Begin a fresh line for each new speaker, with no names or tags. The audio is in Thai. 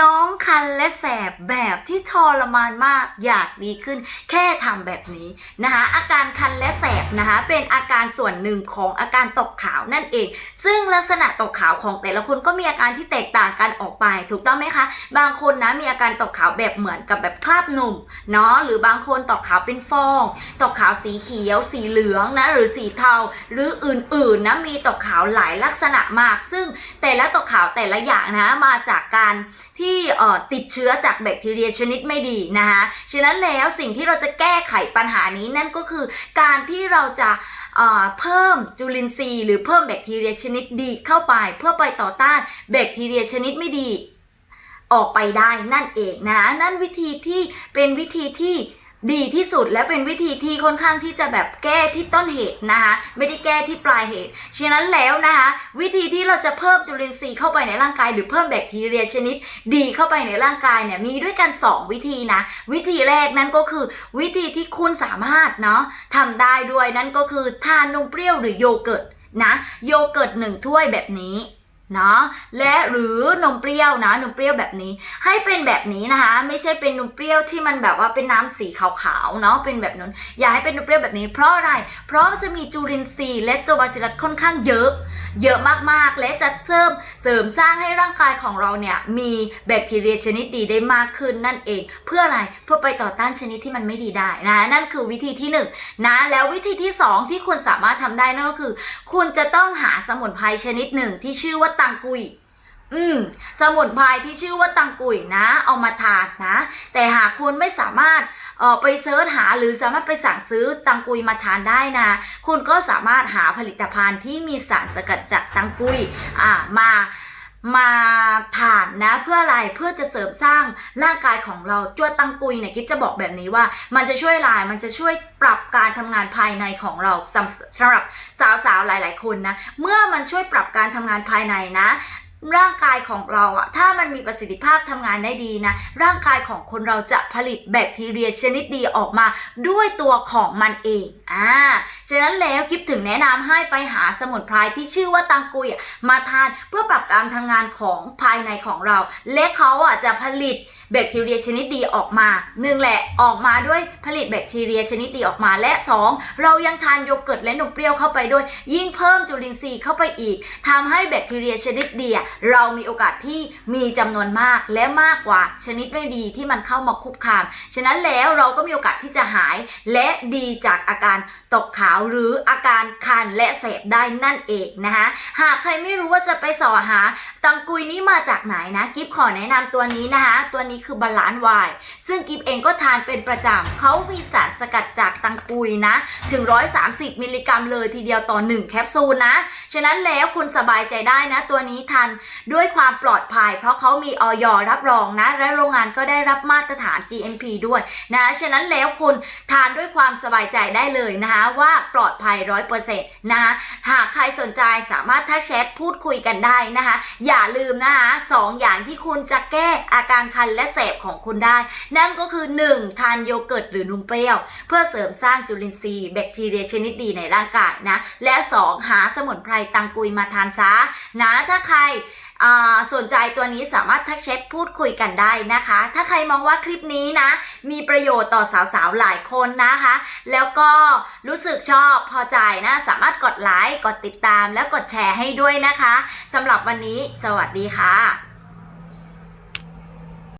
น้องคันและแสบแบบที่ทรมานมากอยากดีขึ้น แค่ทำแบบนี้นะคะอาการคันและแสบนะคะเป็นอาการส่วนหนึ่งของอาการตกขาวนั่นเอง ซึ่งลักษณะตกขาวของแต่ละคนก็มีอาการที่แตกต่างกันออกไป ถูกต้องไหมคะ บางคนนะมีอาการตกขาวแบบเหมือนกับแบบคราบหนุ่มเนาะหรือบางคนตกขาวเป็นฟอง ตกขาวสีเขียว สีเหลืองนะหรือสีเทาหรืออื่นๆนะมีตกขาวหลายลักษณะมาก ซึ่งแต่ละตกขาวแต่ละอย่างนะมาจากการที่ที่ติดเชื้อจากแบคทีเรียชนิดไม่ดีนะคะฉะนั้นแล้วสิ่งที่เราจะแก้ไขปัญหานี้นั่นก็คือการที่เราจะเอ่อเพิ่มจุลินทรีย์หรือเพิ่มแบคทีเรียชนิดดีเข้าไป เพื่อไปต่อต้านแบคทีเรียชนิดไม่ดีออกไปได้นั่นเองนะนั่นวิธีที่เป็นวิธีที่ ดีที่สุดและเป็นวิธีที่ค่อนข้างที่จะแบบแก้ที่ต้นเหตุนะคะไม่ได้แก้ที่ปลายเหตุฉะนั้นแล้วนะคะวิธีที่เราจะเพิ่มจุลินทรีย์เข้าไปในร่างกาย หรือเพิ่มแบคทีเรียชนิด ดีเข้าไปในร่างกายเนี่ยมีด้วยกัน 2 วิธีนะวิธีแรกนั่นก็คือวิธีที่คุณสามารถเนาะทำได้ด้วยนั่นก็คือทานนมเปรี้ยวหรือโยเกิร์ตนะโยเกิร์ตหนึ่งถ้วยแบบนี้ นะและหรือนมเปรี้ยวนะนมเปรี้ยวแบบนี้ ให้เป็นแบบนี้นะคะ ไม่ใช่เป็นนมเปรี้ยวที่มันแบบว่าเป็นน้ำสีขาวๆเนาะเป็นแบบนั้นอย่าให้เป็นนมเปรี้ยวแบบนี้ เพราะอะไร เพราะจะมีจุลินทรีย์และตัวบาซิลัสค่อนข้างเยอะ เยอะมากๆ และจะเสริมเสริมสร้างให้ร่างกายของเราเนี่ยมีแบคทีเรียชนิดดีได้มากขึ้นนั่นเอง เพื่ออะไรเพื่อไปต่อต้านชนิดที่มันไม่ดีได้นะนั่นคือวิธีที่หนึ่งนะแล้ววิธีที่สองที่คุณสามารถทำได้นั่นก็คือ คุณจะต้องหาสมุนไพรชนิดหนึ่งที่ชื่อว่าตังกุย อืม สมุนไพรที่ชื่อว่าตังกุยนะ เอามาทานนะ แต่หากคุณไม่สามารถเออไปเซิร์ชหาหรือสามารถไปสั่งซื้อตังกุยมาทานได้นะ คุณก็สามารถหาผลิตภัณฑ์ที่มีสารสกัดจากตังกุย อ่า มา มาทานนะเพื่ออะไรเพื่อจะเสริมสร้างร่างกายของเราจวดตังกุยเนี่ยกิ๊บจะบอกแบบนี้ว่า มันจะช่วยลายมันจะช่วยปรับการทำงานภายในของเราสำสำหรับสาวๆหลาย ๆ คนนะเมื่อมันช่วยปรับการทำงานภายในนะ ร่างกายของเราอะถ้ามันมีประสิทธิภาพทำงานได้ดีนะ ร่างกายของคนเราจะผลิตแบคทีเรียชนิดดีออกมาด้วยตัวของมันเองอ่าฉะนั้นแล้วคลิปถึงแนะนำให้ไปหาสมุนไพรที่ชื่อว่าตังกุยมาทานเพื่อปรับการทำงานของภายในของเรา และเขาอะจะผลิต แบคทีเรียชนิดดีออกมาหนึ่งแหละออกมาด้วยผลิตแบคทีเรียชนิดดีออกมาและสองเรายังทานโยเกิร์ตและนมเปรี้ยวเข้าไปด้วย ยิ่งเพิ่มจุลินทรีย์เข้าไปอีกทำให้แบคทีเรียชนิดดีเรามีโอกาสที่มีจำนวนมากและมากกว่าชนิดไม่ดีที่มันเข้ามาคุกคาม ฉะนั้นแล้วเราก็มีโอกาสที่จะหายและดีจากอาการตกขาวหรืออาการคันและแสบได้นั่นเองนะคะหากใครไม่รู้ว่าจะไปสอหาตังกุยนี้มาจากไหนนะ กิฟขอแนะนำตัวนี้นะคะตัวนี้คือบาลานซ์วายซึ่งกิฟเองก็ทานเป็นประจำเขามีสารสกัดจากตังกุยนะ ถึง 130 มิลลิกรัมเลยทีเดียวต่อ 1 แคปซูลนะ ฉะนั้นแล้วคุณสบายใจได้นะ ตัวนี้ทานด้วยความปลอดภัย เพราะเขามีออยรับรองนะ และโรงงานก็ได้รับมาตรฐาน GMP ด้วยนะ ฉะนั้นแล้วคุณทานด้วยความสบายใจได้เลยนะคะว่าปลอดภัย 100%นะคะหากใครสนใจสามารถทักแชทพูดคุยกันได้นะคะ อย่าลืมนะคะสองอย่างที่คุณจะแก้อาการคันและแสบของคุณได้ นั่นก็คือ 1. ทานโยเกิร์ตหรือนมเปรี้ยว เพื่อเสริมสร้างจุลินทรีย์แบคทีเรียชนิดดีในร่างกายนะ และ 2. หาสมุนไพรตังกุยมาทานซะนะถ้าใครสนใจตัวนี้สามารถทักแชทพูดคุยกันได้นะคะ ถ้าใครมองว่าคลิปนี้นะ มีประโยชน์ต่อสาวๆ หลายคนนะคะ แล้วก็รู้สึกชอบพอใจนะ สามารถกดไลค์ กดติดตาม แล้วกดแชร์ให้ด้วยนะคะสำหรับวันนี้ สวัสดีค่ะ